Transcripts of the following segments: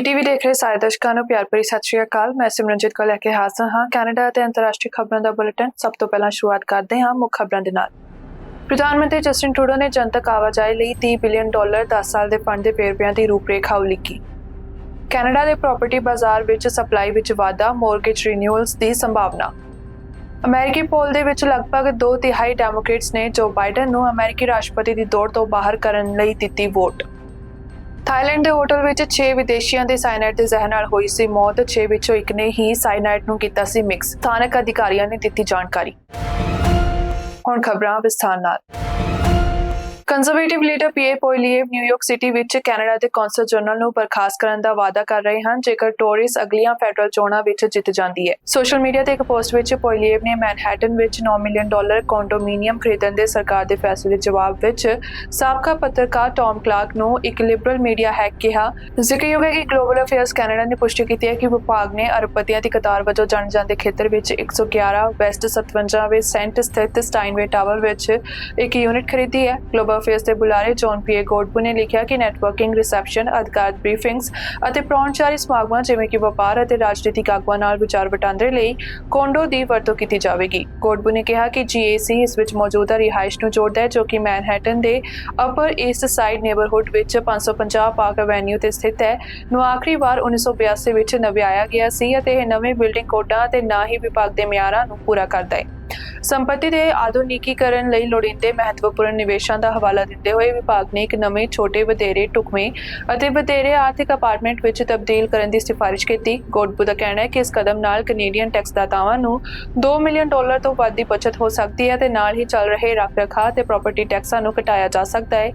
ਬੀਟੀਵੀ ਦੇਖ ਰਹੇ ਸਾਰੇ ਦਰਸ਼ਕਾਂ ਨੂੰ ਪਿਆਰ ਭਰੀ ਸਤਿ ਸ਼੍ਰੀ ਅਕਾਲ। ਮੈਂ ਸਿਮਰਨਜੀਤ ਕੌਰ ਲੈ ਕੇ ਹਾਜ਼ਰ ਹਾਂ। ਕੈਨੇਡਾ ਅਤੇ ਅੰਤਰਰਾਸ਼ਟਰੀ ਖਬਰਾਂ ਦਾ ਬੁਲੇਟਿਨ। ਸਭ ਤੋਂ ਪਹਿਲਾਂ ਸ਼ੁਰੂਆਤ ਕਰਦੇ ਹਾਂ ਮੁੱਖ ਖਬਰਾਂ ਦੇ ਨਾਲ। ਪ੍ਰਧਾਨ ਮੰਤਰੀ ਜਸਟਿਨ ਟਰੂਡੋ ਨੇ ਜਨਤਕ ਆਵਾਜਾਈ ਲਈ 30 ਬਿਲੀਅਨ ਡਾਲਰ 10 ਸਾਲ ਦੇ ਫੰਡ ਦੇ ਵੇਰਵਿਆਂ ਦੀ ਰੂਪਰੇਖਾ ਉਲੀਕੀ। ਕੈਨੇਡਾ ਦੇ ਪ੍ਰਾਪਰਟੀ ਬਾਜ਼ਾਰ ਵਿੱਚ ਸਪਲਾਈ ਵਿੱਚ ਵਾਧਾ, ਮੌਰਗੇਜ ਰੀਨਿਊਅਲਸ ਦੀ ਸੰਭਾਵਨਾ। ਅਮਰੀਕੀ ਪੋਲ ਦੇ ਵਿੱਚ ਲਗਭਗ 2 ਤਿਹਾਈ ਡੈਮੋਕ੍ਰੇਟਸ ਨੇ ਜੋ ਬਾਈਡਨ ਨੂੰ ਅਮਰੀਕੀ ਰਾਸ਼ਟਰਪਤੀ ਦੀ ਦੌੜ ਤੋਂ ਬਾਹਰ ਕਰਨ ਲਈ ਦਿੱਤੀ ਵੋਟ। ਥਾਈਲੈਂਡ ਦੇ ਹੋਟਲ ਵਿੱਚ 6 ਵਿਦੇਸ਼ੀਆਂ ਦੇ ਸਾਇਨਾਈਡ ਦੇ ਜ਼ਹਿਰ ਨਾਲ ਹੋਈ ਸੀ ਮੌਤ। 6 ਵਿੱਚੋਂ ਇੱਕ ਨੇ ਹੀ ਸਾਇਨਾਈਡ ਨੂੰ ਕੀਤਾ ਸੀ ਮਿਕਸ। ਸਥਾਨਕ ਅਧਿਕਾਰੀਆਂ ਨੇ ਦਿੱਤੀ ਜਾਣਕਾਰੀ। ਹੁਣ ਖਬਰਾਂ ਵਿਸਥਾਰ ਨਾਲ। Conservative leader Pierre Poilievre New York city ਵਿੱਚ ਕੈਨੇਡਾ ਦੇ ਕੌਂਸਲ ਜਨਰਲ ਨੂੰ ਬਰਖਾਸਤ ਕਰਨ ਦਾ ਵਾਅਦਾ ਕਰ ਰਹੇ ਹਨ, ਜੇਕਰ ਟੋਰਿਸ ਅਗਲੀਆਂ ਫੈਡਰਲ ਚੋਣਾਂ ਵਿੱਚ ਜਿੱਤ ਜਾਂਦੀ ਹੈ। ਸੋਸ਼ਲ ਮੀਡੀਆ ਤੇ ਇੱਕ ਪੋਸਟ ਵਿੱਚ ਪੋਇਲੀਏਵ ਨੇ ਮੈਨਹੈਟਨ ਵਿੱਚ 9 ਮਿਲੀਅਨ ਡਾਲਰ ਕੰਡੋਮੀਨੀਅਮ ਖਰੀਦਣ ਦੇ ਸਰਕਾਰ ਦੇ ਫੈਸਲੇ ਦੇ ਜਵਾਬ ਵਿੱਚ ਸਾਬਕਾ ਪੱਤਰਕਾਰ ਟੌਮ ਕਲਾਰਕ ਨੂੰ ਇੱਕ ਲਿਬਰਲ ਮੀਡੀਆ ਹੈਕ ਕਿਹਾ। ਜ਼ਿਕਰਯੋਗ ਹੈ ਕਿ ਗਲੋਬਲ ਅਫੇਅਰਸ ਕੈਨੇਡਾ ਨੇ ਪੁਸ਼ਟੀ ਕੀਤੀ ਹੈ ਕਿ ਵਿਭਾਗ ਨੇ ਅਰਬਪਤੀਆਂ ਦੀ ਕਤਾਰ ਵਜੋਂ ਜਾਣੇ ਜਾਂਦੇ ਖੇਤਰ ਵਿੱਚ 111 ਵੈਸਟ 57 ਵਿੱਚ ਸੈਂਟ ਸਥਿਤ ਸਟਾਈਨਵੇ ਟਾਵਰ ਵਿੱਚ ਇੱਕ ਯੂਨਿਟ ਖਰੀਦੀ ਹੈ। ਗਲੋਬਲ ਅਫੇਅਰਸ ਦੇ ਬੁਲਾਰੇ ਜੌਨ ਪੀਏ ਗੋਡਬੂ ਨੇ ਲਿਖਿਆ ਕਿ ਨੈਟਵਰਕਿੰਗ ਰਿਸੈਪਸ਼ਨ ਅਧਿਕਾਰਤ ਬਰੀਫਿੰਗਸ ਅਤੇ ਪ੍ਰੌਣਚਾਰੀ ਸਮਾਗਮਾਂ ਜਿਵੇਂ ਕਿ ਵਪਾਰ ਅਤੇ ਰਾਜਨੀਤਿਕ ਆਗੂਆਂ ਨਾਲ ਵਿਚਾਰ ਵਟਾਂਦਰੇ ਲਈ ਕੋਂਡੋ ਦੀ ਵਰਤੋਂ ਕੀਤੀ ਜਾਵੇਗੀ। ਗੋਡਬੂ ਨੇ ਕਿਹਾ ਕਿ ਜੀਏਸੀ ਇਸ ਵਿੱਚ ਮੌਜੂਦਾ ਰਿਹਾਇਸ਼ ਨੂੰ ਜੋੜਦਾ ਹੈ, ਜੋ ਕਿ ਮੈਨਹੈਟਨ ਦੇ ਅਪਰ ਈਸਟ ਸਾਈਡ ਨੇਬਰਹੁੱਡ ਵਿੱਚ 550 ਪਾਰਕ ਐਵੇਨਿਊ ਤੇ ਸਥਿਤ ਹੈ। ਨੂੰ ਆਖਰੀ ਵਾਰ 1982 ਵਿੱਚ ਨਵਿਆਇਆ ਗਿਆ ਸੀ ਅਤੇ ਇਹ ਨਵੇਂ ਬਿਲਡਿੰਗ ਕੋਡਾਂ ਅਤੇ ਨਾ ਹੀ ਵਿਭਾਗ ਦੇ ਮਿਆਰਾਂ ਨੂੰ ਪੂਰਾ ਕਰਦਾ ਹੈ। ਸੰਪਤੀ ਦੇ ਆਧੁਨਿਕੀਕਰਨ ਲਈ ਲੋੜੀਂਦੇ ਮਹੱਤਵਪੂਰਨ ਨਿਵੇਸ਼ਾਂ ਦਾ ਹਵਾਲਾ ਦਿੰਦੇ ਹੋਏ ਵਿਭਾਗ ਨੇ ਇੱਕ ਨਵੇਂ ਛੋਟੇ ਵਧੇਰੇ ਢੁਕਵੇਂ ਅਤੇ ਵਧੇਰੇ ਆਰਥਿਕ ਅਪਾਰਟਮੈਂਟ ਵਿੱਚ ਤਬਦੀਲ ਕਰਨ ਦੀ ਸਿਫਾਰਿਸ਼ ਕੀਤੀ। ਗੋਡਬੂ ਦਾ ਕਹਿਣਾ ਹੈ ਕਿ ਇਸ ਕਦਮ ਨਾਲ ਕੈਨੇਡੀਅਨ ਟੈਕਸਦਾਤਾਵਾਂ ਨੂੰ 2 ਮਿਲੀਅਨ ਡਾਲਰ ਤੋਂ ਵੱਧ ਦੀ ਬਚਤ ਹੋ ਸਕਦੀ ਹੈ ਤੇ ਨਾਲ ਹੀ ਚੱਲ ਰਹੇ ਰੱਖ-ਰਖਾਅ ਤੇ ਪ੍ਰਾਪਰਟੀ ਟੈਕਸਾਂ ਨੂੰ ਘਟਾਇਆ ਜਾ ਸਕਦਾ ਹੈ।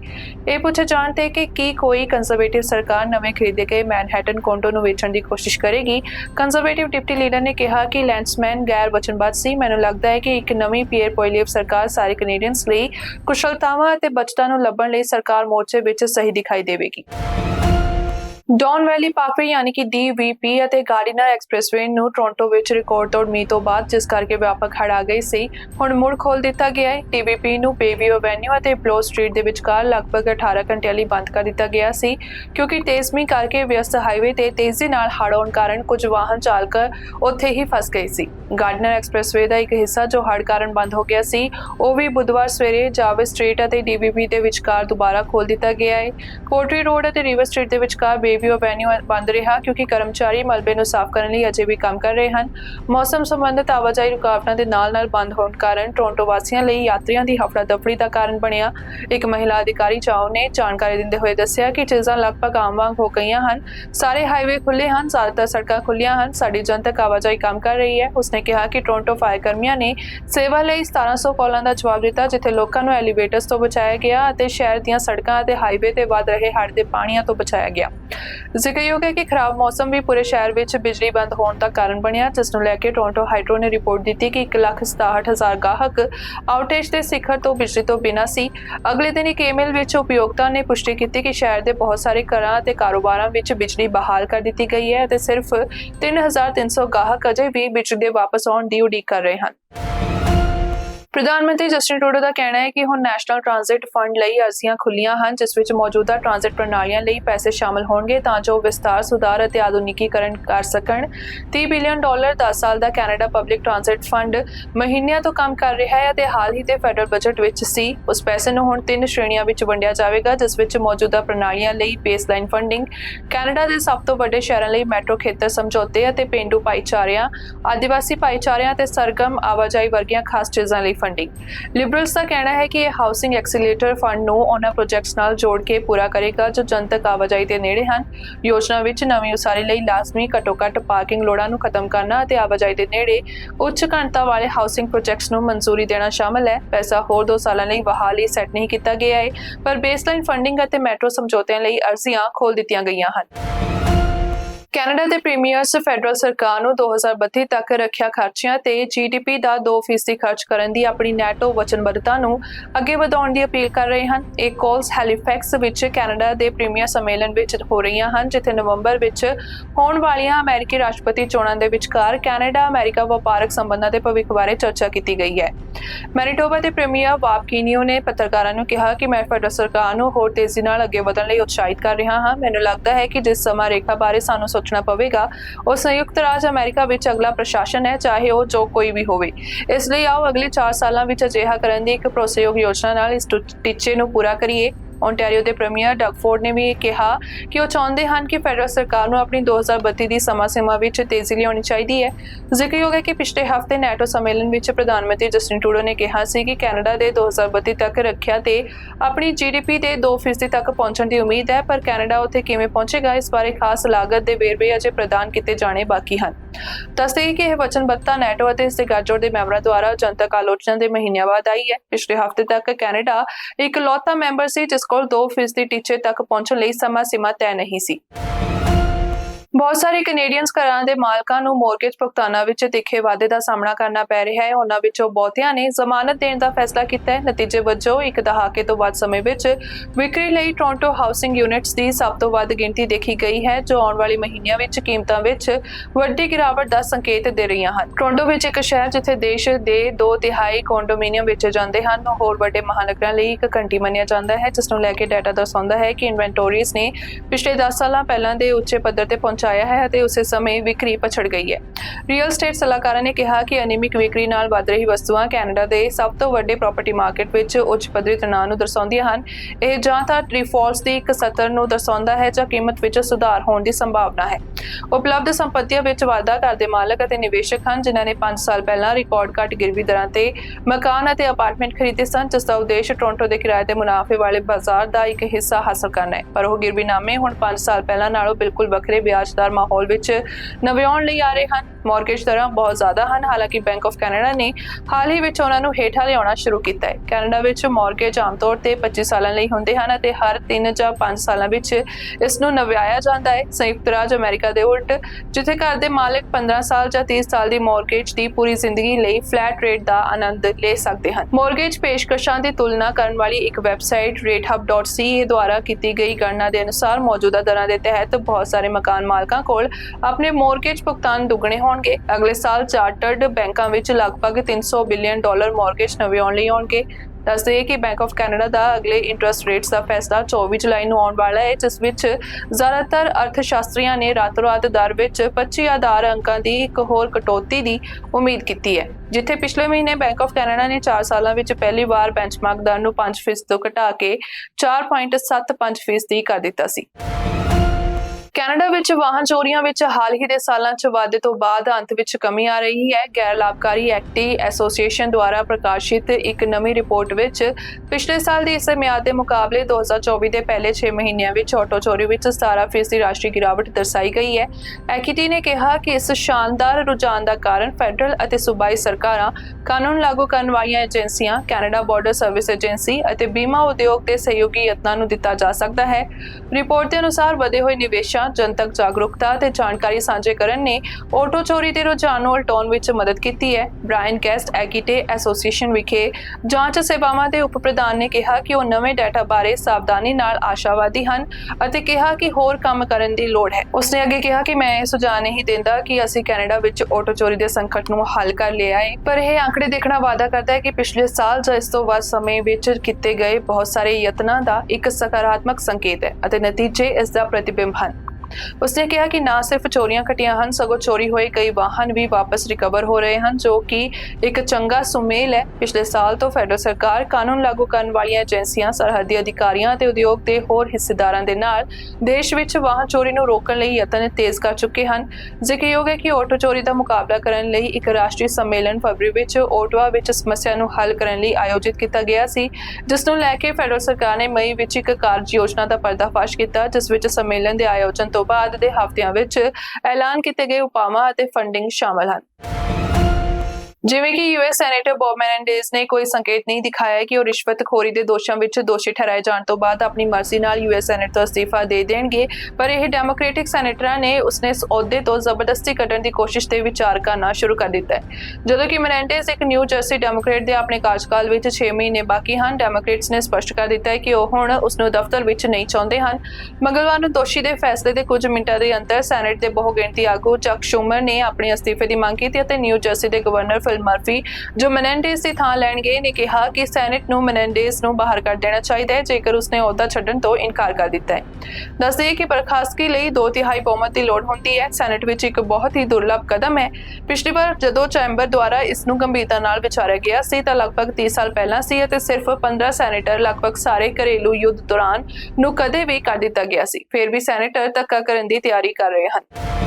ਇਹ ਪੁੱਛੇ ਜਾਣ ਤੇ ਕਿ ਕੀ ਕੋਈ ਕੰਜ਼ਰਵੇਟਿਵ ਸਰਕਾਰ ਨਵੇਂ ਖਰੀਦੇ ਗਏ ਮੈਨਹੈਟਨ ਕੋਂਡੋ ਨੂੰ ਵੇਚਣ ਦੀ ਕੋਸ਼ਿਸ਼ ਕਰੇਗੀ? ਕੰਜ਼ਰਵੇਟਿਵ ਡਿਪਟੀ ਲੀਡਰ ਨੇ ਕਿਹਾ ਕਿ ਲੈਂਡਸਮੈਨ ਗੈਰ ਵਚਨਬੱਧ ਸੀ। ਮੈਨੂੰ ਲੱਗਦਾ ਹੈ ਕਿ ਇੱਕ ਨਵੀਂ ਪੀਅਰ ਪੋਇਲੀਵ ਸਰਕਾਰ ਸਾਰੇ ਕੈਨੇਡੀਅਨਸ ਲਈ ਕੁਸ਼ਲਤਾਵਾਂ ਅਤੇ ਬਚਤਾਂ ਨੂੰ ਲੱਭਣ ਲਈ ਸਰਕਾਰ ਮੋਰਚੇ ਵਿੱਚ ਸਹੀ ਦਿਖਾਈ ਦੇਵੇਗੀ। ਡੌਨ ਵੈਲੀ ਪਾਕਵੇ ਯਾਨੀ ਕਿ DVP ਅਤੇ ਗਾਰਡੀਨਰ ਐਕਸਪ੍ਰੈਸਵੇ ਨੂੰ ਟੋਰਾਂਟੋ ਵਿੱਚ ਰਿਕਾਰਡ ਤੋੜ ਮੀਂਹ ਤੋਂ ਬਾਅਦ, ਜਿਸ ਕਰਕੇ ਵਿਆਪਕ ਹੜ ਆ ਗਈ ਸੀ। ਹੁਣ ਮੁੜ ਖੋਲ ਦਿੱਤਾ ਗਿਆ ਹੈ। DVP ਨੂੰ ਬੇਬੀ ਐਵੇਨਿਊ ਅਤੇ ਬਲੋ ਸਟਰੀਟ ਦੇ ਵਿਚਕਾਰ ਲਗਭਗ 18 ਘੰਟਿਆਂ ਲਈ ਬੰਦ ਕਰ ਦਿੱਤਾ ਗਿਆ ਸੀ, ਕਿਉਂਕਿ ਤੇਜ਼ ਮੀਂਹ ਕਰਕੇ ਵਿਅਸਤ ਹਾਈਵੇ ਤੇ ਤੇਜ਼ੀ ਨਾਲ ਹੜ ਆਉਣ ਕਾਰਨ ਕੁਝ ਵਾਹਨ ਚਾਲਕ ਉੱਥੇ ਹੀ ਫਸ ਗਏ ਸੀ। ਗਾਰਡੀਨਰ ਐਕਸਪ੍ਰੈਸਵੇ ਦਾ ਇੱਕ ਹਿੱਸਾ ਜੋ ਹੜ੍ਹ ਕਾਰਨ ਬੰਦ ਹੋ ਗਿਆ ਸੀ, ਉਹ ਵੀ ਬੁੱਧਵਾਰ ਸਵੇਰੇ ਜਾਵੇ ਸਟਰੀਟ ਅਤੇ DVP ਦੇ ਵਿਚਕਾਰ ਦੁਬਾਰਾ ਖੋਲ ਦਿੱਤਾ ਗਿਆ ਹੈ। ਪੋਰਟਰੀ ਰੋਡ ਅਤੇ ਰਿਵਰ ਸਟਰੀਟ ਦੇ ਵਿਚਕਾਰ ਬੇਬੀ ਐਵੇਨਿਊ ਬੰਦ ਰਿਹਾ ਕਿਉਂਕਿ ਕਰਮਚਾਰੀ ਮਲਬੇ ਨੂੰ ਸਾਫ਼ ਕਰਨ ਲਈ ਅਜੇ ਵੀ ਕੰਮ ਕਰ ਰਹੇ ਹਨ। ਮੌਸਮ ਸੰਬੰਧਿਤ ਆਵਾਜਾਈ ਰੁਕਾਵਟਾਂ ਦੇ ਨਾਲ-ਨਾਲ ਬੰਦ ਹੋਣ ਕਾਰਨ ਟੋਰਾਂਟੋ ਵਾਸੀਆਂ ਲਈ ਯਾਤਰੀਆਂ ਦੀ ਹਫੜਾ ਦਫੜੀ ਦਾ ਕਾਰਨ ਬਣਿਆ। ਇੱਕ ਮਹਿਲਾ ਅਧਿਕਾਰੀ ਚਾਓ ਨੇ ਜਾਣਕਾਰੀ ਦਿੰਦੇ ਹੋਏ ਦੱਸਿਆ ਕਿ ਚੀਜ਼ਾਂ ਲਗਭਗ ਆਮ ਵਾਂਗ ਹੋ ਗਈਆਂ ਹਨ। ਸਾਰੇ ਹਾਈਵੇ ਖੁੱਲੇ ਹਨ, ਜ਼ਿਆਦਾਤਰ ਸੜਕਾਂ ਖੁੱਲੀਆਂ ਹਨ। ਸਾਡੀ ਜਨਤਕ ਆਵਾਜਾਈ ਕੰਮ ਕਰ ਰਹੀ ਹੈ। ਉਸਨੇ ਕਿਹਾ ਕਿ ਟੋਰਾਂਟੋ ਫਾਇਰ ਕਰਮੀਆਂ ਨੇ ਸੇਵਾ ਲਈ 1700 ਕਾਲਾਂ ਦਾ ਜਵਾਬ ਦਿੱਤਾ, ਜਿੱਥੇ ਲੋਕਾਂ ਨੂੰ ਐਲੀਵੇਟਰਸ ਤੋਂ ਬਚਾਇਆ ਗਿਆ ਅਤੇ ਸ਼ਹਿਰ ਦੀਆਂ ਸੜਕਾਂ ਅਤੇ ਹਾਈਵੇ ਤੇ ਵੱਧ ਰਹੇ ਹੜ੍ਹ ਦੇ ਪਾਣੀਆਂ ਤੋਂ ਬਚਾਇਆ ਗਿਆ। ਜ਼ਿਕਰਯੋਗ ਹੈ ਕਿ ਖਰਾਬ ਮੌਸਮ ਵੀ ਪੂਰੇ ਸ਼ਹਿਰ ਵਿੱਚ ਬਿਜਲੀ ਬੰਦ ਹੋਣ ਦਾ ਕਾਰਨ ਬਣਿਆ, ਜਿਸ ਨੂੰ ਲੈ ਕੇ ਟੋਰਾਂਟੋ ਹਾਈਡਰੋ ਨੇ ਰਿਪੋਰਟ ਦਿੱਤੀ ਕਿ 167000 ਗਾਹਕ ਆਊਟੇਜ ਦੇ ਸਿਖਰ ਤੋਂ ਬਿਜਲੀ ਤੋਂ ਬਿਨਾਂ ਸੀ। ਅਗਲੇ ਦਿਨ ਇੱਕ ਈਮੇਲ ਵਿੱਚ ਉਪਯੋਗਤਾ ਨੇ ਪੁਸ਼ਟੀ ਕੀਤੀ ਕਿ ਸ਼ਹਿਰ ਦੇ ਬਹੁਤ ਸਾਰੇ ਘਰਾਂ ਅਤੇ ਕਾਰੋਬਾਰਾਂ ਵਿੱਚ ਬਿਜਲੀ ਬਹਾਲ ਕਰ ਦਿੱਤੀ ਗਈ ਹੈ ਅਤੇ ਸਿਰਫ 3300 ਗਾਹਕ ਅਜੇ ਵੀ ਬਿਜਲੀ ਦੇ ਵਾਪਸ ਆਉਣ ਦੀ ਉਡੀਕ ਕਰ ਰਹੇ ਹਨ। ਪ੍ਰਧਾਨ ਮੰਤਰੀ ਜਸਟਿਨ ਟਰੂਡੋ ਦਾ ਕਹਿਣਾ ਹੈ ਕਿ ਹੁਣ ਨੈਸ਼ਨਲ ਟ੍ਰਾਂਜ਼ਿਟ ਫੰਡ ਲਈ ਅਰਜ਼ੀਆਂ ਖੁੱਲੀਆਂ ਹਨ, ਜਿਸ ਵਿੱਚ ਮੌਜੂਦਾ ਟ੍ਰਾਂਜ਼ਿਟ ਪ੍ਰਣਾਲੀਆਂ ਲਈ ਪੈਸੇ ਸ਼ਾਮਲ ਹੋਣਗੇ ਤਾਂ ਜੋ ਵਿਸਤਾਰ ਸੁਧਾਰ ਅਤੇ ਆਧੁਨਿਕੀਕਰਨ ਕਰ ਸਕਣ। 30 ਬਿਲੀਅਨ ਡਾਲਰ 10 ਸਾਲ ਦਾ ਕੈਨੇਡਾ ਪਬਲਿਕ ਟ੍ਰਾਂਜ਼ਿਟ ਫੰਡ ਮਹੀਨਿਆਂ ਤੋਂ ਕੰਮ ਕਰ ਰਿਹਾ ਹੈ ਅਤੇ ਹਾਲ ਹੀ ਦੇ ਫੈਡਰਲ ਬਜਟ ਵਿੱਚ ਸੀ। ਉਸ ਪੈਸੇ ਨੂੰ ਹੁਣ ਤਿੰਨ ਸ਼੍ਰੇਣੀਆਂ ਵਿੱਚ ਵੰਡਿਆ ਜਾਵੇਗਾ, ਜਿਸ ਵਿੱਚ ਮੌਜੂਦਾ ਪ੍ਰਣਾਲੀਆਂ ਲਈ ਬੇਸਲਾਈਨ ਫੰਡਿੰਗ ਕੈਨੇਡਾ ਦੇ ਸਭ ਤੋਂ ਵੱਡੇ ਸ਼ਹਿਰਾਂ ਲਈ ਮੈਟਰੋ ਖੇਤਰ ਸਮਝੌਤੇ ਅਤੇ ਪਿੰਡੂ ਭਾਈਚਾਰਿਆਂ, ਆਦੀਵਾਸੀ ਭਾਈਚਾਰਿਆਂ ਅਤੇ ਸਰਗਮ ਆਵਾਜਾਈ ਵਰਗੀਆਂ ਖਾਸ ਚੀਜ਼ਾਂ ਲਈ ਫੰਡਿੰਗ ਲਿਬਰਲਸ ਦਾ ਕਹਿਣਾ ਹੈ ਕਿ ਇਹ ਹਾਊਸਿੰਗ ਐਕਸੀਲਰੇਟਰ ਫੰਡ ਨੂੰ ਉਹਨਾਂ ਪ੍ਰੋਜੈਕਟਸ ਨਾਲ ਜੋੜ ਕੇ ਪੂਰਾ ਕਰੇਗਾ ਜੋ ਜਨਤਕ ਆਵਾਜਾਈ ਦੇ ਨੇੜੇ ਹਨ। ਯੋਜਨਾ ਵਿੱਚ ਨਵੀਂ ਉਸਾਰੀ ਲਈ ਲਾਜ਼ਮੀ ਘੱਟੋ-ਘੱਟ ਪਾਰਕਿੰਗ ਲੋੜਾਂ ਨੂੰ ਖਤਮ ਕਰਨਾ ਅਤੇ ਆਵਾਜਾਈ ਦੇ ਨੇੜੇ ਉੱਚ ਘਣਤਾ ਵਾਲੇ ਹਾਊਸਿੰਗ ਪ੍ਰੋਜੈਕਟਸ ਨੂੰ ਮਨਜ਼ੂਰੀ ਦੇਣਾ ਸ਼ਾਮਲ ਹੈ। ਪੈਸਾ ਹੋਰ 2 ਸਾਲਾਂ ਲਈ ਬਹਾਲੀ ਸੈੱਟ ਨਹੀਂ ਕੀਤਾ ਗਿਆ ਹੈ, ਪਰ ਬੇਸਲਾਈਨ ਫੰਡਿੰਗ ਅਤੇ ਮੈਟਰੋ ਸਮਝੌਤਿਆਂ ਲਈ ਅਰਜ਼ੀਆਂ ਖੋਲ ਦਿੱਤੀਆਂ ਗਈਆਂ ਹਨ। ਕੈਨੇਡਾ ਦੇ ਪ੍ਰੀਮੀਅਰਸ ਫੈਡਰਲ ਸਰਕਾਰ ਨੂੰ 2032 ਤੱਕ ਰੱਖਿਆ ਖਰਚਿਆਂ ਤੇ ਜੀਡੀਪੀ ਦਾ 2% ਖਰਚ ਕਰਨ ਦੀ ਆਪਣੀ ਨੈਟੋ ਵਚਨਬੱਧਤਾ ਨੂੰ ਅੱਗੇ ਵਧਾਉਣ ਦੀ ਅਪੀਲ ਕਰ ਰਹੇ ਹਨ। ਇਹ ਕਾਲਸ ਹੈਲੀਫੈਕਸ ਵਿੱਚ ਕੈਨੇਡਾ ਦੇ ਪ੍ਰੀਮੀਅਰ ਸੰਮੇਲਨ ਵਿੱਚ ਹੋ ਰਹੀਆਂ ਹਨ, ਜਿੱਥੇ ਨਵੰਬਰ ਵਿੱਚ ਹੋਣ ਵਾਲੀਆਂ ਅਮਰੀਕੀ ਰਾਸ਼ਟਰਪਤੀ ਚੋਣਾਂ ਦੇ ਵਿਚਕਾਰ ਕੈਨੇਡਾ, ਅਮਰੀਕਾ ਵਪਾਰਕ ਸੰਬੰਧਾਂ ਦੇ ਭਵਿੱਖ ਬਾਰੇ ਚਰਚਾ ਕੀਤੀ ਗਈ ਹੈ। ਮੈਨੀਟੋਬਾ ਦੇ ਪ੍ਰੀਮੀਅਰ ਵਾਬ ਕੀਨੀਓ ਨੇ ਪੱਤਰਕਾਰਾਂ ਨੂੰ ਕਿਹਾ ਕਿ ਮੈਂ ਫੈਡਰਲ ਸਰਕਾਰ ਨੂੰ ਹੋਰ ਤੇਜ਼ੀ ਨਾਲ ਅੱਗੇ ਵਧਣ ਲਈ ਉਤਸ਼ਾਹਿਤ ਕਰ ਰਿਹਾ ਹਾਂ। ਮੈਨੂੰ ਲੱਗਦਾ ਹੈ ਕਿ ਜਿਸ ਸਮਾਂ ਰੇਖਾ ਬਾਰੇ ਸਾਨੂੰ ਸੋਚਣਾ ਪਵੇਗਾ। ਉਹ ਸੰਯੁਕਤ ਰਾਜ ਅਮਰੀਕਾ ਵਿੱਚ ਅਗਲਾ ਪ੍ਰਸ਼ਾਸਨ ਹੈ, ਚਾਹੇ ਉਹ ਜੋ ਕੋਈ ਵੀ ਹੋਵੇ। ਇਸ ਲਈ ਆਓ ਅਗਲੇ 4 ਸਾਲਾਂ ਵਿੱਚ ਅਜਿਹਾ ਕਰਨ ਦੀ ਇੱਕ ਭਰੋਸੇਯੋਗ ਯੋਜਨਾ ਨਾਲ ਇਸ ਟੁ- ਟੀਚੇ ਨੂੰ ਪੂਰਾ ਕਰੀਏ। ਓਨਟਾਰੀਓ ਦੇ ਪ੍ਰੀਮੀਅਰ ਡਗ ਫੋਰਡ ਨੇ ਵੀ ਇਹ ਕਿਹਾ ਕਿ ਉਹ ਚਾਹੁੰਦੇ ਹਨ ਕਿ ਫੈਡਰਲ ਸਰਕਾਰ ਨੂੰ ਆਪਣੀ 2032 ਦੀ ਸਮਾਂ ਸੀਮਾ ਵਿੱਚ ਤੇਜ਼ੀ ਲਿਆਉਣੀ ਚਾਹੀਦੀ ਹੈ। ਜ਼ਿਕਰਯੋਗ ਹੈ ਕਿ ਪਿਛਲੇ ਹਫ਼ਤੇ ਨੈਟੋ ਸੰਮੇਲਨ ਵਿੱਚ ਪ੍ਰਧਾਨ ਮੰਤਰੀ ਜਸਟਿਨ ਟਰੂਡੋ ਨੇ ਕਿਹਾ ਸੀ ਕਿ ਕੈਨੇਡਾ ਦੇ 2032 ਤੱਕ ਰੱਖਿਆ ਤੇ ਆਪਣੀ ਜੀਡੀਪੀ ਦੇ 2% ਤੱਕ ਪਹੁੰਚਣ ਦੀ ਉਮੀਦ ਹੈ, ਪਰ ਕੈਨੇਡਾ ਉੱਥੇ ਕਿਵੇਂ ਪਹੁੰਚੇਗਾ, ਇਸ ਬਾਰੇ ਖਾਸ ਲਾਗਤ ਦੇ ਵੇਰਵੇ ਅਜੇ ਪ੍ਰਦਾਨ ਕੀਤੇ ਜਾਣੇ ਬਾਕੀ ਹਨ। ਦੱਸਦੇ ਕਿ ਇਹ ਵਚਨਬੱਧਤਾ ਨੈਟੋ ਅਤੇ ਇਸ ਦੇ ਗੱਠਜੋੜ ਦੇ ਮੈਂਬਰਾਂ ਦੁਆਰਾ ਜਨਤਕ ਆਲੋਚਨਾ ਦੇ ਮਹੀਨਿਆਂ ਬਾਅਦ ਆਈ ਹੈ। ਪਿਛਲੇ ਹਫ਼ਤੇ ਤੱਕ ਕੈਨੇਡਾ ਇੱਕ ਲੌਤਾ ਮੈਂਬਰ ਸੀ, ਜਿਸ ਕੋਲ 2% ਟੀਚੇ ਤੱਕ ਪਹੁੰਚਣ ਲਈ ਸਮਾਂ ਸੀਮਾ ਤੈਅ ਨਹੀਂ ਸੀ। ਬਹੁਤ ਸਾਰੇ ਕੈਨੇਡੀਅਨਸ ਘਰਾਂ ਦੇ ਮਾਲਕਾਂ ਨੂੰ ਮੌਰਗੇਜ ਭੁਗਤਾਨਾਂ ਵਿੱਚ ਤਿੱਖੇ ਵਾਧੇ ਦਾ ਸਾਹਮਣਾ ਕਰਨਾ ਪੈ ਰਿਹਾ ਹੈ। ਉਹਨਾਂ ਵਿੱਚੋਂ ਬਹੁਤਿਆਂ ਨੇ ਜ਼ਮਾਨਤ ਦੇਣ ਦਾ ਫੈਸਲਾ ਕੀਤਾ ਹੈ। ਨਤੀਜੇ ਵਜੋਂ ਇੱਕ ਦਹਾਕੇ ਤੋਂ ਵੱਧ ਸਮੇਂ ਵਿੱਚ ਵਿਕਰੀ ਲਈ ਟੋਰਾਂਟੋ ਹਾਊਸਿੰਗ ਯੂਨਿਟਸ ਦੀ ਸਭ ਤੋਂ ਵੱਧ ਗਿਣਤੀ ਦੇਖੀ ਗਈ ਹੈ, ਜੋ ਆਉਣ ਵਾਲੇ ਮਹੀਨਿਆਂ ਵਿੱਚ ਕੀਮਤਾਂ ਵਿੱਚ ਵੱਡੀ ਗਿਰਾਵਟ ਦਾ ਸੰਕੇਤ ਦੇ ਰਹੀਆਂ ਹਨ। ਟੋਰਾਂਟੋ ਵਿੱਚ ਇੱਕ ਸ਼ਹਿਰ ਜਿੱਥੇ ਦੇਸ਼ ਦੇ 2 ਤਿਹਾਈ ਕੰਡੋਮੀਨੀਅਮ ਵੇਚੇ ਜਾਂਦੇ ਹਨ ਹੋਰ ਵੱਡੇ ਮਹਾਨਗਰਾਂ ਲਈ ਇੱਕ ਘੰਟੀ ਮੰਨਿਆ ਜਾਂਦਾ ਹੈ, ਜਿਸ ਨੂੰ ਲੈ ਕੇ ਡਾਟਾ ਦਰਸਾਉਂਦਾ ਹੈ ਕਿ ਇਨਵੈਂਟੋਰੀਜ਼ ਨੇ ਪਿਛਲੇ 10 ਸਾਲਾਂ ਪਹਿਲਾਂ ਦੇ ਉੱਚੇ ਪੱਧਰ ਤੇ ਪਹੁੰਚਾਇਆ ਹੈ ਅਤੇ ਉਸੇ ਸਮੇਂ ਵਿਕਰੀ ਪਛੜ ਗਈ ਹੈ। ਰੀਅਲ ਸਟੇਟ ਸਲਾਹਕਾਰਾਂ ਨੇ ਕਿਹਾ ਕਿ ਅਨੀਮਿਕ ਵਿਕਰੀ ਨਾਲ ਵੱਧ ਰਹੀ ਵਸਤੂਆਂ ਕੈਨੇਡਾ ਦੇ ਸਭ ਤੋਂ ਵੱਡੇ ਪ੍ਰਾਪਰਟੀ ਮਾਰਕੀਟ ਵਿੱਚ ਉੱਚ ਪੱਧਰੀ ਤਣਾਅ ਨੂੰ ਦਰਸਾਉਂਦੀਆਂ ਹਨ। ਇਹ ਜਾਂ ਤਾਂ ਡਿਫਾਲਟਸ ਦੀ ਇੱਕ ਸਤਰ ਨੂੰ ਦਰਸਾਉਂਦਾ ਹੈ ਜਾਂ ਕੀਮਤ ਵਿੱਚ ਸੁਧਾਰ ਹੋਣ ਦੀ ਸੰਭਾਵਨਾ ਹੈ। ਉਪਲਬਧ ਸੰਪਤੀਆਂ ਵਿੱਚ ਵਾਧਾ ਕਰਦੇ ਮਾਲਕ ਅਤੇ ਨਿਵੇਸ਼ਕ ਹਨ, ਜਿਨ੍ਹਾਂ ਨੇ 5 ਸਾਲ ਪਹਿਲਾਂ ਰਿਕਾਰਡ ਘੱਟ ਗਿਰਵੀ ਦਰਾਂ ਤੇ ਮਕਾਨ ਅਤੇ ਅਪਾਰਟਮੈਂਟ ਖਰੀਦੇ ਸਨ, ਜਿਸ ਦਾ ਉਦੇਸ਼ ਟੋਰਾਂਟੋ ਦੇ ਕਿਰਾਏ ਤੇ ਮੁਨਾਫੇ ਵਾਲੇ ਬਾਜ਼ਾਰ ਦਾ ਇੱਕ ਹਿੱਸਾ ਹਾਸਲ ਕਰਨਾ ਹੈ। ਪਰ ਉਹ ਗਿਰਵੀਨਾਮੇ ਹੁਣ 5 ਸਾਲ ਪਹਿਲਾਂ ਨਾਲੋਂ ਬਿਲਕੁਲ ਵੱਖਰੇ ਵਿਆਜ ਵਿਆਜਦਾਰ ਮਾਹੌਲ ਵਿੱਚ ਨਵਿਆਉਣ ਲਈ ਆ ਰਹੇ ਹਨ। ਮਾਰਗੇਜ ਦਰਾਂ ਬਹੁਤ ਜ਼ਿਆਦਾ ਹਨ। ਹਾਲਾਂਕਿ ਬੈਂਕ ਆਫ ਕੈਨੇਡਾ ਨੇ ਹਾਲ ਹੀ ਵਿੱਚ ਉਹਨਾਂ ਨੂੰ ਹੇਠਾਂ ਲਿਆਉਣਾ ਸ਼ੁਰੂ ਕੀਤਾ ਹੈ। ਕੈਨੇਡਾ ਵਿੱਚ ਮਾਰਗੇਜ ਆਮ ਤੌਰ ਤੇ 25 ਸਾਲਾਂ ਲਈ ਹੁੰਦੇ ਹਨ ਅਤੇ ਹਰ 3 ਜਾਂ 5 ਸਾਲਾਂ ਵਿੱਚ ਇਸ ਨੂੰ ਨਵਿਆਇਆ ਜਾਂਦਾ ਹੈ। ਸੰਯੁਕਤ ਰਾਜ ਅਮਰੀਕਾ ਦੇ ਉਲਟ, ਜਿੱਥੇ ਘਰ ਦੇ ਮਾਲਕ 15 ਸਾਲ ਜਾਂ 30 ਸਾਲ ਦੀ ਮਾਰਗੇਜ ਦੀ ਪੂਰੀ ਜ਼ਿੰਦਗੀ ਲਈ ਫਲੈਟ ਰੇਟ ਦਾ ਆਨੰਦ ਲੈ ਸਕਦੇ ਹਨ। ਮਾਰਗੇਜ ਪੇਸ਼ਕਸ਼ਾਂ ਦੀ ਤੁਲਨਾ ਕਰਨ ਵਾਲੀ ਇੱਕ ਵੈਬਸਾਈਟ ratehub.ca ਦੁਆਰਾ ਕੀਤੀ ਗਈ ਗਣਨਾ ਦੇ ਅਨੁਸਾਰ ਮੌਜੂਦਾ ਦਰਾਂ ਦੇ ਤਹਿਤ ਬਹੁਤ ਸਾਰੇ ਮਕਾਨ ਮਾਲਕਾਂ ਕੋਲ ਆਪਣੇ ਮਾਰਗੇਜ ਭੁਗਤਾਨ ਦੁੱਗਣੇ ਹੋਣ ਹੋਣਗੇ ਅਗਲੇ ਸਾਲ ਚਾਰਟਰਡ ਬੈਂਕਾਂ ਵਿੱਚ ਲਗਭਗ 300 ਬਿਲੀਅਨ ਡਾਲਰ ਮਾਰਗੇਜ ਨਵਿਆਉਣ ਲਈ ਆਉਣਗੇ। ਦੱਸਦੇ ਹੈ ਕਿ ਬੈਂਕ ਆਫ ਕੈਨੇਡਾ ਦਾ ਅਗਲੇ ਇੰਟਰਸਟ ਰੇਟਸ ਦਾ ਫੈਸਲਾ 24 ਜੁਲਾਈ ਨੂੰ ਆਉਣ ਵਾਲਾ ਹੈ, ਜਿਸ ਵਿੱਚ ਜ਼ਿਆਦਾਤਰ ਅਰਥਸ਼ਾਸਤਰੀਆਂ ਨੇ ਰਾਤੋਂ-ਰਾਤ ਦਰ ਵਿੱਚ 25 ਆਧਾਰ ਅੰਕਾਂ ਦੀ ਇੱਕ ਹੋਰ ਕਟੌਤੀ ਦੀ ਉਮੀਦ ਕੀਤੀ ਹੈ, ਜਿੱਥੇ ਪਿਛਲੇ ਮਹੀਨੇ ਬੈਂਕ ਆਫ ਕੈਨੇਡਾ ਨੇ 4 ਸਾਲਾਂ ਵਿੱਚ ਪਹਿਲੀ ਵਾਰ ਬੈਂਚਮਾਰਕ ਦਰ ਨੂੰ 5% ਤੋਂ ਘਟਾ ਕੇ 4.75% ਕਰ ਦਿੱਤਾ ਸੀ। ਕੈਨੇਡਾ ਵਿੱਚ ਵਾਹਨ ਚੋਰੀਆਂ ਵਿੱਚ ਹਾਲ ਹੀ ਦੇ ਸਾਲਾਂ 'ਚ ਵਾਧੇ ਤੋਂ ਬਾਅਦ ਅੰਤ ਵਿੱਚ ਕਮੀ ਆ ਰਹੀ ਹੈ। ਗੈਰ ਲਾਭਕਾਰੀ ਐਕਟੀ ਐਸੋਸੀਏਸ਼ਨ ਦੁਆਰਾ ਪ੍ਰਕਾਸ਼ਿਤ ਇੱਕ ਨਵੀਂ ਰਿਪੋਰਟ ਵਿੱਚ ਪਿਛਲੇ ਸਾਲ ਦੀ ਇਸੇ ਮਿਆਦ ਦੇ ਮੁਕਾਬਲੇ 2024 ਦੇ ਪਹਿਲੇ 6 ਮਹੀਨਿਆਂ ਵਿੱਚ ਆਟੋ ਚੋਰੀ ਵਿੱਚ 17% ਦੀ ਰਾਸ਼ਟਰੀ ਗਿਰਾਵਟ ਦਰਸਾਈ ਗਈ ਹੈ। ਐਕਟੀ ਨੇ ਕਿਹਾ ਕਿ ਇਸ ਸ਼ਾਨਦਾਰ ਰੁਝਾਨ ਦਾ ਕਾਰਨ ਫੈਡਰਲ ਅਤੇ ਸੂਬਾਈ ਸਰਕਾਰਾਂ ਕਾਨੂੰਨ ਲਾਗੂ ਕਰਨ ਵਾਲੀਆਂ ਏਜੰਸੀਆਂ, ਕੈਨੇਡਾ ਬਾਰਡਰ ਸਰਵਿਸ ਏਜੰਸੀ ਅਤੇ ਬੀਮਾ ਉਦਯੋਗ ਦੇ ਸਹਿਯੋਗੀ ਯਤਨਾਂ ਨੂੰ ਦਿੱਤਾ ਜਾ ਸਕਦਾ ਹੈ। ਰਿਪੋਰਟ ਦੇ ਅਨੁਸਾਰ ਵਧੇ ਹੋਏ ਨਿਵੇਸ਼ਾਂ ਜਨਤਕ ਜਾਗਰੂਕਤਾ ਤੇ ਜਾਣਕਾਰੀ ਸਾਂਝੇ ਕਰਨ ਨੇ ਆਟੋ ਚੋਰੀ ਦੇ ਰੁਝਾਨ ਨੂੰ ਉਲਟਾਉਣ ਵਿੱਚ ਮਦਦ ਕੀਤੀ ਹੈ। ਬ੍ਰਾਇਨ ਗੈਸਟ ਐਕੀਟੇ ਐਸੋਸੀਏਸ਼ਨ ਵਿਖੇ ਜਾਂਚ ਸੇਵਾਵਾਂ ਦੇ ਉਪ ਪ੍ਰਧਾਨ ਨੇ ਕਿਹਾ ਕਿ ਉਹ ਨਵੇਂ ਡਾਟਾ ਬਾਰੇ ਸਾਵਧਾਨੀ ਨਾਲ ਆਸ਼ਾਵਾਦੀ ਹਨ ਅਤੇ ਕਿਹਾ ਕਿ ਹੋਰ ਕੰਮ ਕਰਨ ਦੀ ਲੋੜ ਹੈ। ਉਸਨੇ ਅੱਗੇ ਕਿਹਾ ਕਿ ਮੈਂ ਇਹ ਸੁਝਾਅ ਨਹੀਂ ਦਿੰਦਾ ਕਿ ਅਸੀਂ ਕੈਨੇਡਾ ਵਿੱਚ ਆਟੋ ਚੋਰੀ ਦੇ ਸੰਕਟ ਨੂੰ ਹੱਲ ਕਰ ਲਿਆ ਹੈ ਪਰ ਇਹ ਆંકੜੇ ਦੇਖਣਾ ਵਾਅਦਾ ਕਰਦਾ ਹੈ ਕਿ ਪਿਛਲੇ ਸਾਲ ਜਾਂ ਇਸ ਤੋਂ ਵੱਧ ਸਮੇਂ ਵਿੱਚ ਕੀਤੇ ਗਏ ਬਹੁਤ ਸਾਰੇ ਯਤਨਾਂ ਦਾ ਇੱਕ ਸਕਾਰਾਤਮਕ ਸੰਕੇਤ ਹੈ ਅਤੇ ਨਤੀਜੇ ਇਸ ਦਾ ਪ੍ਰਤੀਬਿੰਬ ਹਨ। ਉਸਨੇ ਕਿਹਾ ਕਿ ਨਾ ਸਿਰਫ ਚੋਰੀਆਂ ਘਟੀਆਂ ਹਨ, ਸਗੋਂ ਚੋਰੀ ਹੋਏ ਕਈ ਵਾਹਨ ਵੀ ਵਾਪਸ ਰਿਕਵਰ ਹੋ ਰਹੇ ਹਨ, ਜੋ ਕਿ ਇੱਕ ਚੰਗਾ ਸੁਮੇਲ ਹੈ। ਪਿਛਲੇ ਸਾਲ ਤੋਂ ਫੈਡਰਲ ਸਰਕਾਰ ਕਾਨੂੰਨ ਲਾਗੂ ਕਰਨ ਵਾਲੀਆਂ ਏਜੰਸੀਆਂ, ਸਰਹੱਦੀ ਅਧਿਕਾਰੀਆਂ ਅਤੇ ਉਦਯੋਗ ਦੇ ਹੋਰ ਹਿੱਸੇਦਾਰਾਂ ਦੇ ਨਾਲ ਦੇਸ਼ ਵਿੱਚ ਵਾਹਨ ਚੋਰੀ ਨੂੰ ਰੋਕਣ ਲਈ ਯਤਨ ਤੇਜ਼ ਕਰ ਚੁੱਕੇ ਹਨ। ਜ਼ਿਕਰਯੋਗ ਹੈ ਕਿ ਆਟੋ ਚੋਰੀ ਦਾ ਮੁਕਾਬਲਾ ਕਰਨ ਲਈ ਇੱਕ ਰਾਸ਼ਟਰੀ ਸੰਮੇਲਨ ਫਰਵਰੀ ਵਿੱਚ ਓਟਵਾ ਵਿੱਚ ਸਮੱਸਿਆ ਨੂੰ ਹੱਲ ਕਰਨ ਲਈ ਆਯੋਜਿਤ ਕੀਤਾ ਗਿਆ ਸੀ, ਜਿਸ ਨੂੰ ਲੈ ਕੇ ਫੈਡਰਲ ਸਰਕਾਰ ਨੇ ਮਈ ਵਿੱਚ ਇੱਕ ਕਾਰਜ ਯੋਜਨਾ ਦਾ ਪਰਦਾਫਾਸ਼ ਕੀਤਾ, ਜਿਸ ਵਿੱਚ ਸੰਮੇਲਨ ਦੇ ਆਯੋਜਨ ਤੋਂ ਬਾਅਦ ਦੇ ਹਫ਼ਤਿਆਂ ਵਿੱਚ ਐਲਾਨ ਕੀਤੇ ਗਏ ਉਪਾਵਾਂ ਅਤੇ ਫੰਡਿੰਗ ਸ਼ਾਮਲ ਹਨ। ਜਿਵੇਂ ਕਿ ਯੂਐਸ ਸੈਨੇਟਰ ਬੌਬ ਮੈਨੈਂਡੇਜ਼ ਨੇ ਕੋਈ ਸੰਕੇਤ ਨਹੀਂ ਦਿਖਾਇਆ ਕਿ ਉਹ ਰਿਸ਼ਵਤਖੋਰੀ ਦੇ ਦੋਸ਼ਾਂ ਵਿੱਚ ਦੋਸ਼ੀ ਠਹਿਰਾਏ ਜਾਣ ਤੋਂ ਬਾਅਦ ਆਪਣੀ ਮਰਜ਼ੀ ਨਾਲ ਯੂਐਸ ਸੈਨੇਟ ਤੋਂ ਅਸਤੀਫਾ ਦੇ ਦੇਣਗੇ। ਪਰ ਇਹ ਡੈਮੋਕ੍ਰੈਟਿਕ ਸੈਨੇਟਰਾਂ ਨੇ ਉਸਨੇ ਇਸ ਅਹੁਦੇ ਤੋਂ ਜ਼ਬਰਦਸਤੀ ਕੱਢਣ ਦੀ ਕੋਸ਼ਿਸ਼ ਤੇ ਵਿਚਾਰ ਕਰਨਾ ਸ਼ੁਰੂ ਕਰ ਦਿੱਤਾ ਹੈ। ਜਦੋਂ ਕਿ ਮੈਨੈਂਡੇਜ਼ ਇੱਕ ਨਿਊ ਜਰਸੀ ਡੈਮੋਕ੍ਰੇਟ ਦੇ ਆਪਣੇ ਕਾਰਜਕਾਲ ਵਿੱਚ 6 ਮਹੀਨੇ ਬਾਕੀ ਹਨ ਡੈਮੋਕ੍ਰੇਟਸ ਨੇ ਸਪਸ਼ਟ ਕਰ ਦਿੱਤਾ ਹੈ ਕਿ ਉਹ ਹੁਣ ਉਸ ਨੂੰ ਦਫ਼ਤਰ ਵਿੱਚ ਨਹੀਂ ਚਾਹੁੰਦੇ ਹਨ। ਮੰਗਲਵਾਰ ਨੂੰ ਦੋਸ਼ੀ ਦੇ ਫੈਸਲੇ ਦੇ ਕੁਝ ਮਿੰਟਾਂ ਦੇ ਅੰਦਰ ਸੈਨੇਟ ਦੇ ਬਹੁਗਿਣਤੀ ਆਗੂ ਚੱਕ ਸ਼ੂਮਰ ਨੇ ਆਪਣੇ ਅਸਤੀਫੇ ਦੀ ਮੰਗ ਕੀਤੀ ਅਤੇ ਨਿਊ ਜਰਸੀ ਦੇ ਗਵਰਨਰ ਫਿਲ ਮਰਫੀ, ਜੋ ਮੈਨੈਂਡੇਜ਼ ਦੀ ਥਾਂ ਲੈਣਗੇ ਨੇ, ਕਿਹਾ ਕਿ ਸੈਨੇਟ ਨੂੰ ਮੈਨੈਂਡੇਜ਼ ਨੂੰ ਬਾਹਰ ਕਰ ਦੇਣਾ ਚਾਹੀਦਾ ਹੈ, ਜੇਕਰ ਉਸਨੇ ਅਹੁਦਾ ਛੱਡਣ ਤੋਂ ਇਨਕਾਰ ਕਰ ਦਿੱਤਾ ਹੈ। ਦੱਸ ਕਿ ਬਰਖਾਸਤਗੀ ਲਈ ਦੋ ਤਿਹਾਈ ਬਹੁਮਤ ਦੀ ਲੋੜ ਹੁੰਦੀ ਹੈ। ਸੈਨੇਟ ਵਿੱਚ ਇੱਕ ਬਹੁਤ ਹੀ ਦੁਰਲੱਭ ਕਦਮ ਹੈ। ਪਿਛਲੀ ਵਾਰ ਜਦੋਂ ਚੈਂਬਰ ਦੁਆਰਾ ਇਸ ਨੂੰ ਗੰਭੀਰਤਾ ਨਾਲ ਵਿਚਾਰਿਆ ਗਿਆ ਸੀ, ਤਾਂ ਲਗਭਗ 30 ਸਾਲ ਪਹਿਲਾਂ ਸੀ ਅਤੇ ਸਿਰਫ 15 ਸੈਨੇਟਰ ਲਗਭਗ ਸਾਰੇ ਘਰੇਲੂ ਯੁੱਧ ਦੌਰਾਨ ਨੂੰ ਕਦੇ ਵੀ ਕਰ ਦਿੱਤਾ ਗਿਆ ਸੀ। ਫਿਰ ਵੀ ਸੈਨੇਟਰ ਧੱਕਾ ਕਰਨ ਦੀ ਤਿਆਰੀ ਕਰ ਰਹੇ ਹਨ।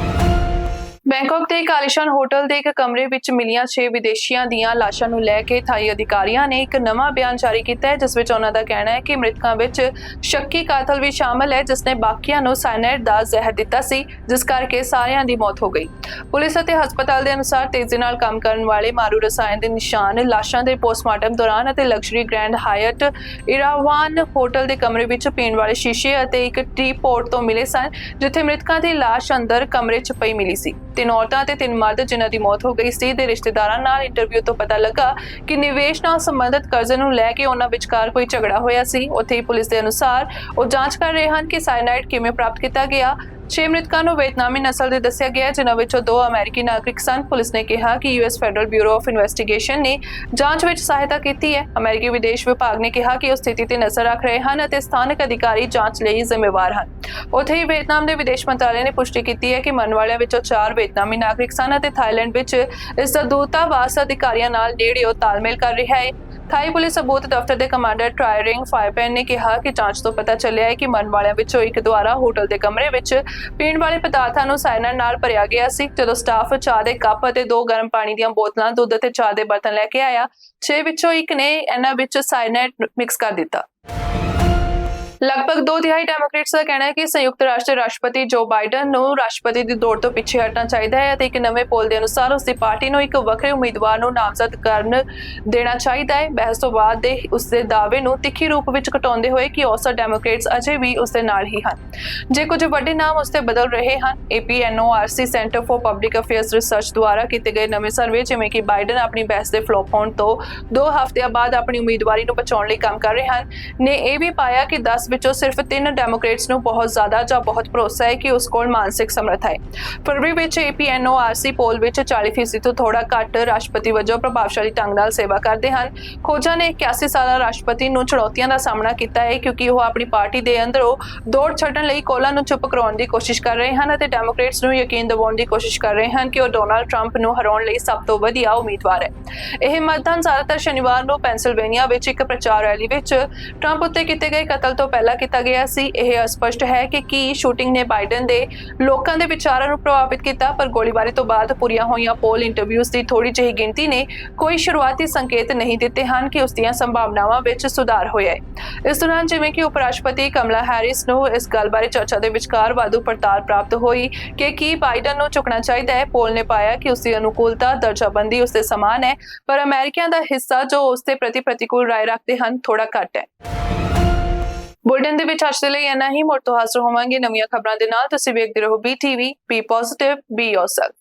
ਬੈਂਕਾਕ ਦੇ ਇੱਕ ਆਲੀਸ਼ਾਨ ਹੋਟਲ ਦੇ ਇੱਕ ਕਮਰੇ ਵਿੱਚ ਮਿਲੀਆਂ 6 ਵਿਦੇਸ਼ੀਆਂ ਦੀਆਂ ਲਾਸ਼ਾਂ ਨੂੰ ਲੈ ਕੇ ਥਾਈ ਅਧਿਕਾਰੀਆਂ ਨੇ ਇੱਕ ਨਵਾਂ ਬਿਆਨ ਜਾਰੀ ਕੀਤਾ ਹੈ, ਜਿਸ ਵਿੱਚ ਉਹਨਾਂ ਦਾ ਕਹਿਣਾ ਹੈ ਕਿ ਮ੍ਰਿਤਕਾਂ ਵਿੱਚ ਸ਼ੱਕੀ ਕਾਤਲ ਵੀ ਸ਼ਾਮਲ ਹੈ, ਜਿਸ ਨੇ ਬਾਕੀਆਂ ਨੂੰ ਸਾਇਨਾਈਡ ਦਾ ਜ਼ਹਿਰ ਦਿੱਤਾ ਸੀ, ਜਿਸ ਕਰਕੇ ਸਾਰਿਆਂ ਦੀ ਮੌਤ ਹੋ ਗਈ। ਪੁਲਿਸ ਅਤੇ ਹਸਪਤਾਲ ਦੇ ਅਨੁਸਾਰ ਤੇਜ਼ੀ ਨਾਲ ਕੰਮ ਕਰਨ ਵਾਲੇ ਮਾਰੂ ਰਸਾਇਣ ਦੇ ਨਿਸ਼ਾਨ, ਲਾਸ਼ਾਂ ਦੇ ਪੋਸਟਮਾਰਟਮ ਦੌਰਾਨ ਅਤੇ luxury grand Hyatt Erawan hotel ਦੇ ਕਮਰੇ ਵਿੱਚ ਪੀਣ ਵਾਲੇ ਸ਼ੀਸ਼ੇ ਅਤੇ ਇੱਕ ਟੀ ਪੋਟ ਤੋਂ ਮਿਲੇ ਸਨ, ਜਿੱਥੇ ਮ੍ਰਿਤਕਾਂ ਦੀ ਲਾਸ਼ ਅੰਦਰ ਕਮਰੇ 'ਚ ਪਈ ਮਿਲੀ ਸੀ। ਤਿੰਨ ਔਰਤਾਂ ਤੇ ਤਿੰਨ ਮਰਦ ਜਿਨ੍ਹਾਂ ਦੀ ਮੌਤ ਹੋ ਗਈ ਸੀ ਦੇ ਰਿਸ਼ਤੇਦਾਰਾਂ ਨਾਲ ਇੰਟਰਵਿਊ ਤੋਂ ਪਤਾ ਲੱਗਾ ਕਿ ਨਿਵੇਸ਼ ਨਾਲ ਸੰਬੰਧਿਤ ਕਰਜ਼ੇ ਨੂੰ ਲੈ ਕੇ ਉਹਨਾਂ ਵਿਚਕਾਰ ਕੋਈ ਝਗੜਾ ਹੋਇਆ ਸੀ। ਉੱਥੇ ਹੀ ਪੁਲਿਸ ਦੇ ਅਨੁਸਾਰ ਉਹ ਜਾਂਚ ਕਰ ਰਹੇ ਹਨ ਕਿ ਸਾਇਨਾਈਡ ਕਿਵੇਂ ਪ੍ਰਾਪਤ ਕੀਤਾ ਗਿਆ ਛੇ ਮ੍ਰਿਤਕਾਂ ਨੂੰ ਵੀਅਤਨਾਮੀ ਨਸਲ ਦੇ ਦੱਸਿਆ ਗਿਆ ਜਿਨ੍ਹਾਂ ਵਿੱਚੋਂ ਦੋ ਅਮਰੀਕੀ ਨਾਗਰਿਕ ਸਨ। ਪੁਲਿਸ ਨੇ ਕਿਹਾ ਕਿ US federal bureau of investigation ਨੇ ਜਾਂਚ ਵਿੱਚ ਸਹਾਇਤਾ ਕੀਤੀ ਹੈ। ਅਮਰੀਕੀ ਵਿਦੇਸ਼ ਵਿਭਾਗ ਨੇ ਕਿਹਾ ਕਿ ਉਹ ਸਥਿਤੀ ਤੇ ਨਜ਼ਰ ਰੱਖ ਰਹੇ ਹਨ ਅਤੇ ਸਥਾਨਕ ਅਧਿਕਾਰੀ ਜਾਂਚ ਲਈ ਜ਼ਿੰਮੇਵਾਰ ਹਨ। ਉੱਥੇ ਹੀ ਵੀਅਤਨਾਮ ਦੇ ਵਿਦੇਸ਼ ਮੰਤਰਾਲੇ ਨੇ ਪੁਸ਼ਟੀ ਕੀਤੀ ਹੈ ਕਿ ਮਰਨ ਵਾਲਿਆਂ ਵਿੱਚੋਂ ਚਾਰ ਵੀਅਤਨਾਮੀ ਨਾਗਰਿਕ ਸਨ ਅਤੇ ਥਾਈਲੈਂਡ ਵਿੱਚ ਇਸ ਦਾ ਦੂਤਾਵਾਸ ਅਧਿਕਾਰੀਆਂ ਨਾਲ ਨੇੜਿਓਂ ਤਾਲਮੇਲ ਕਰ ਰਿਹਾ ਹੈ। ਥਾਈ ਪੁਲਿਸ ਸਬੂਤ ਦਫ਼ਤਰ ਦੇ ਕਮਾਂਡਰ ਟ੍ਰਾਇਰਿੰਗ ਫਾਇਰਪੈਨ ਨੇ ਕਿਹਾ ਕਿ ਜਾਂਚ ਤੋਂ ਪਤਾ ਚੱਲਿਆ ਹੈ ਕਿ ਮਰਨ ਵਾਲਿਆਂ ਵਿੱਚੋਂ ਇੱਕ ਦੁਆਰਾ ਹੋਟਲ ਦੇ ਕਮਰੇ ਵਿੱਚ ਪੀਣ ਵਾਲੇ ਪਦਾਰਥਾਂ ਨੂੰ ਸਾਇਨਾਈਡ ਨਾਲ ਭਰਿਆ ਗਿਆ ਸੀ। ਜਦੋਂ ਸਟਾਫ ਚਾਹ ਦੇ ਕੱਪ ਅਤੇ ਦੋ ਗਰਮ ਪਾਣੀ ਦੀਆਂ ਬੋਤਲਾਂ, ਦੁੱਧ ਅਤੇ ਚਾਹ ਦੇ ਬਰਤਨ ਲੈ ਕੇ ਆਇਆ, ਛੇ ਵਿੱਚੋਂ ਇੱਕ ਨੇ ਇਹਨਾਂ ਵਿੱਚ ਸਾਇਨਾਈਡ ਮਿਕਸ ਕਰ ਦਿੱਤਾ। ਲਗਭਗ ਦੋ ਤਿਹਾਈ ਡੈਮੋਕ੍ਰੇਟਸ ਦਾ ਕਹਿਣਾ ਹੈ ਕਿ ਸੰਯੁਕਤ ਰਾਸ਼ਟਰ ਰਾਸ਼ਟਰਪਤੀ ਜੋ ਬਾਈਡਨ ਨੂੰ ਰਾਸ਼ਟਰਪਤੀ ਦੀ ਦੌੜ ਤੋਂ ਪਿੱਛੇ ਹਟਣਾ ਚਾਹੀਦਾ ਹੈ ਅਤੇ ਇੱਕ ਨਵੇਂ ਪੋਲ ਦੇ ਅਨੁਸਾਰ ਉਸ ਦੀ ਪਾਰਟੀ ਨੂੰ ਇੱਕ ਵੱਖਰੇ ਉਮੀਦਵਾਰ ਨੂੰ ਨਾਮਜ਼ਦ ਕਰਨ ਦੇਣਾ ਚਾਹੀਦਾ ਹੈ। ਬਹਿਸ ਤੋਂ ਬਾਅਦ ਦੇ ਉਸ ਦੇ ਦਾਅਵੇ ਨੂੰ ਤਿੱਖੀ ਰੂਪ ਵਿੱਚ ਘਟਾਉਂਦੇ ਹੋਏ ਕਿ ਔਸਤ ਡੈਮੋਕ੍ਰੇਟਸ ਅਜੇ ਵੀ ਉਸ ਦੇ ਨਾਲ ਹੀ ਹਨ। ਜੇ ਕੁਝ ਵੱਡੇ ਨਾਮ ਉਸ ਤੇ ਬਦਲ ਰਹੇ ਹਨ APNORC center for public affairs research ਦੁਆਰਾ ਕੀਤੇ ਗਏ ਨਵੇਂ ਸਰਵੇ ਜਿਵੇਂ ਕਿ ਬਾਈਡਨ ਆਪਣੀ ਬਹਿਸ ਦੇ ਫਲੋਪ ਹੋਣ ਤੋਂ 2 ਹਫ਼ਤਿਆਂ ਬਾਅਦ ਆਪਣੀ ਉਮੀਦਵਾਰੀ ਨੂੰ ਬਚਾਉਣ ਲਈ ਕੰਮ ਕਰ ਰਹੇ ਹਨ, ਨੇ ਇਹ ਵੀ ਪਾਇਆ ਕਿ 10 ਵਿੱਚੋਂ ਸਿਰਫ 3 ਡੈਮੋਕ੍ਰੇਟਸ ਨੂੰ ਬਹੁਤ ਜ਼ਿਆਦਾ ਜਾਂ ਬਹੁਤ ਭਰੋਸਾ ਹੈ ਕਿ ਉਸ ਕੋਲ ਮਾਨਸਿਕ ਸਮਰੱਥਾ ਹੈ। ਫਰਵਰੀ ਵਿੱਚ APNORC ਪੋਲ ਵਿੱਚ 40% ਤੋਂ ਥੋੜਾ ਘੱਟ ਰਾਸ਼ਟਰਪਤੀ ਵਜੋਂ ਪ੍ਰਭਾਵਸ਼ਾਲੀ ਢੰਗ ਨਾਲ ਸੇਵਾ ਕਰਦੇ ਹਨ। ਖੋਜਾਂ ਨੇ 81 ਸਾਲਾ ਰਾਸ਼ਟਰਪਤੀ ਨੂੰ ਚੁਣੌਤੀਆਂ ਦਾ ਸਾਹਮਣਾ ਕੀਤਾ ਹੈ ਕਿਉਂਕਿ ਉਹ ਆਪਣੀ ਪਾਰਟੀ ਦੇ ਅੰਦਰੋਂ ਦੌੜ ਛੱਡਣ ਲਈ ਕੋਲਾਂ ਨੂੰ ਚੁੱਪ ਕਰਾਉਣ ਦੀ ਕੋਸ਼ਿਸ਼ ਕਰ ਰਹੇ ਹਨ ਅਤੇ ਡੈਮੋਕ੍ਰੇਟਸ ਨੂੰ ਯਕੀਨ ਦਿਵਾਉਣ ਦੀ ਕੋਸ਼ਿਸ਼ ਕਰ ਰਹੇ ਹਨ ਕਿ ਉਹ ਡੋਨਾਲਡ ਟਰੰਪ ਨੂੰ ਹਰਾਉਣ ਲਈ ਸਭ ਤੋਂ ਵਧੀਆ ਉਮੀਦਵਾਰ ਹੈ। ਇਹ ਮਤਦਾਨ ਜ਼ਿਆਦਾਤਰ ਸ਼ਨੀਵਾਰ ਨੂੰ ਪੈਂਸਿਲਵੇਨੀਆ ਵਿੱਚ ਇੱਕ ਪ੍ਰਚਾਰ ਰੈਲੀ ਵਿੱਚ ਟਰੰਪ ਉੱਤੇ ਕੀਤੇ ਗਏ ਕਤਲ ਤੋਂ ਪਹਿਲਾਂ ਕੀਤਾ ਗਿਆ ਸੀ। ਇਹ ਅਸਪਸ਼ਟ ਹੈ ਕਿ ਕੀ ਸ਼ੂਟਿੰਗ ਨੇ ਬਾਈਡਨ ਦੇ ਲੋਕਾਂ ਦੇ ਵਿਚਾਰਾਂ ਨੂੰ ਪ੍ਰਭਾਵਿਤ ਕੀਤਾ, ਪਰ ਗੋਲੀਬਾਰੀ ਤੋਂ ਬਾਅਦ ਪੂਰੀਆਂ ਹੋਈਆਂ ਪੋਲ ਇੰਟਰਵਿਊਜ਼ ਦੀ ਥੋੜੀ ਜਿਹੀ ਗਿਣਤੀ ਨੇ ਕੋਈ ਸ਼ੁਰੂਆਤੀ ਸੰਕੇਤ ਨਹੀਂ ਦਿੱਤੇ ਹਨ ਕਿ ਉਸ ਦੀਆਂ ਸੰਭਾਵਨਾਵਾਂ ਵਿੱਚ ਸੁਧਾਰ ਹੋਇਆ ਹੈ। ਇਸ ਦੌਰਾਨ ਜਿਵੇਂ ਕਿ ਉਪ ਰਾਸ਼ਟਰਪਤੀ ਕਮਲਾ ਹੈਰਿਸ ਨੂੰ ਇਸ ਗੱਲ ਬਾਰੇ ਚਰਚਾ ਦੇ ਵਿਚਕਾਰ ਵਾਧੂ ਪੜਤਾਲ ਪ੍ਰਾਪਤ ਹੋਈ ਕਿ ਕੀ ਬਾਈਡਨ ਨੂੰ ਚੁੱਕਣਾ ਚਾਹੀਦਾ ਹੈ। ਪੋਲ ਨੇ ਪਾਇਆ ਕਿ ਉਸ ਦੀ ਅਨੁਕੂਲਤਾ, ਦਰਜਾਬੰਦੀ ਉਸ ਦੇ ਸਮਾਨ ਹੈ, ਪਰ ਅਮਰੀਕੀਆਂ ਦਾ ਹਿੱਸਾ ਜੋ ਉਸ ਤੇ ਪ੍ਰਤੀ ਪ੍ਰਤੀਕੂਲ ਰਾਏ ਰੱਖਦੇ ਹਨ ਥੋੜਾ ਘੱਟ ਹੈ। ਬੁਲਟਨ ਦੇ ਵਿੱਚ ਅੱਜ ਦੇ ਲਈ ਇੰਨਾ ਹੀ। ਮੁੜ ਤੋਂ ਹਾਜ਼ਰ ਹੋਵਾਂਗੇ ਨਵੀਆਂ ਖਬਰਾਂ ਦੇ ਨਾਲ। ਤੁਸੀਂ ਵੇਖਦੇ ਰਹੋ B BTV B positive be yourself